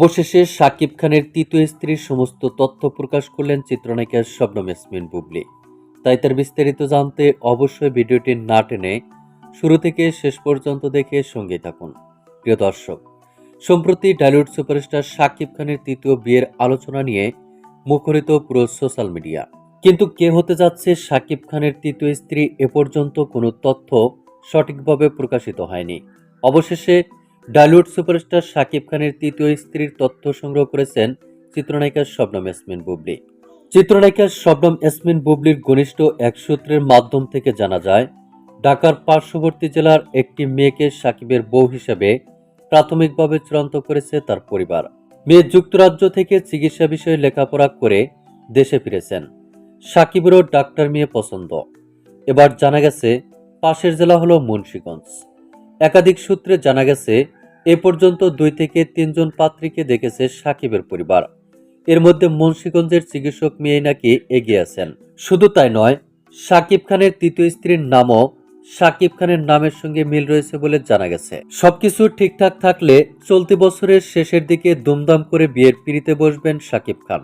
অবশেষে শাকিব খানের তৃতীয় স্ত্রীর সমস্ত তথ্য প্রকাশ করলেন চিত্রনায়িকা শবনম ইয়াসমিন বুবলি। তাই তার বিস্তারিত জানতে অবশ্যই ভিডিওটি না টেনে শুরু থেকে শেষ পর্যন্ত দেখে সঙ্গে থাকুন। প্রিয় দর্শক, সম্প্রতি ডালিউড সুপারস্টার শাকিব খানের তৃতীয় বিয়ের আলোচনা নিয়ে মুখরিত পুরো সোশ্যাল মিডিয়া। কিন্তু কে হতে যাচ্ছে শাকিব খানের তৃতীয় স্ত্রী এ পর্যন্ত কোনো তথ্য সঠিকভাবে প্রকাশিত হয়নি। অবশেষে ডালিউড সুপারস্টার শাকিব খানের তৃতীয় স্ত্রীর তথ্য সংগ্রহ করেছেন চিত্রনায়িকা শবনম ইয়াসমিন বুবলি। চিত্রনায়িকা শবনম ইয়াসমিন বুবলির ঘনিষ্ঠ এক সূত্রের মাধ্যম থেকে জানা যায়, ঢাকার পার্শ্ববর্তী জেলার একটি মেয়েকে সাকিবের বউ হিসেবে প্রাথমিকভাবে চূড়ান্ত করেছে তার পরিবার। মেয়ে যুক্তরাজ্য থেকে চিকিৎসা বিষয়ে লেখাপড়া করে দেশে ফিরেছেন। সাকিবেরও ডাক্তার মেয়ে পছন্দ। এবার জানা গেছে, পাশের জেলা হল মুন্সীগঞ্জ। একাধিক সূত্রে জানা গেছে এ পর্যন্ত দুই থেকে তিনজন পাত্রীকে দেখেছে সাকিবের পরিবার। এর মধ্যে মুন্সীগঞ্জের চিকিৎসক মেয়ে নাকি এগিয়ে আছেন। শুধু তাই নয়, সাকিব খানের তৃতীয় স্ত্রীর নামও সাকিব খানের নামের সঙ্গে মিল রয়েছে বলে জানা গেছে। সবকিছু ঠিকঠাক থাকলে চলতি বছরের শেষের দিকে দুমদাম করে বিয়ের পিড়িতে বসবেন সাকিব খান।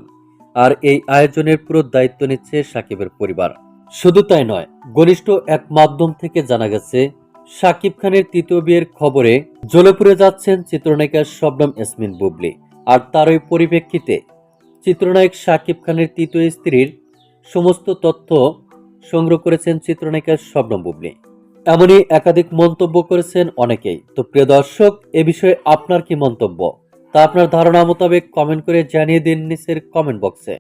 আর এই আয়োজনের পুরো দায়িত্ব নিচ্ছে সাকিবের পরিবার। শুধু তাই নয়, ঘনিষ্ঠ এক মাধ্যম থেকে জানা গেছে সাকিব খানের তৃতীয় বিয়ের খবরে জ্বলেপুরে যাচ্ছেন চিত্রনায়িকা শবনম ইয়াসমিন বুবলি। আর তার ওই পরিপ্রেক্ষিতে চিত্রনায়ক সাকিব খানের তৃতীয় স্ত্রীর সমস্ত তথ্য সংগ্রহ করেছেন চিত্রনায়িকা শবনম বুবলি। এমনই একাধিক মন্তব্য করেছেন অনেকেই। তো প্রিয় দর্শক, এ বিষয়ে আপনার কি মন্তব্য? তা আপনার ধারণা মোতাবেক কমেন্ট করে জানিয়ে দিন নিচের কমেন্ট বক্সে।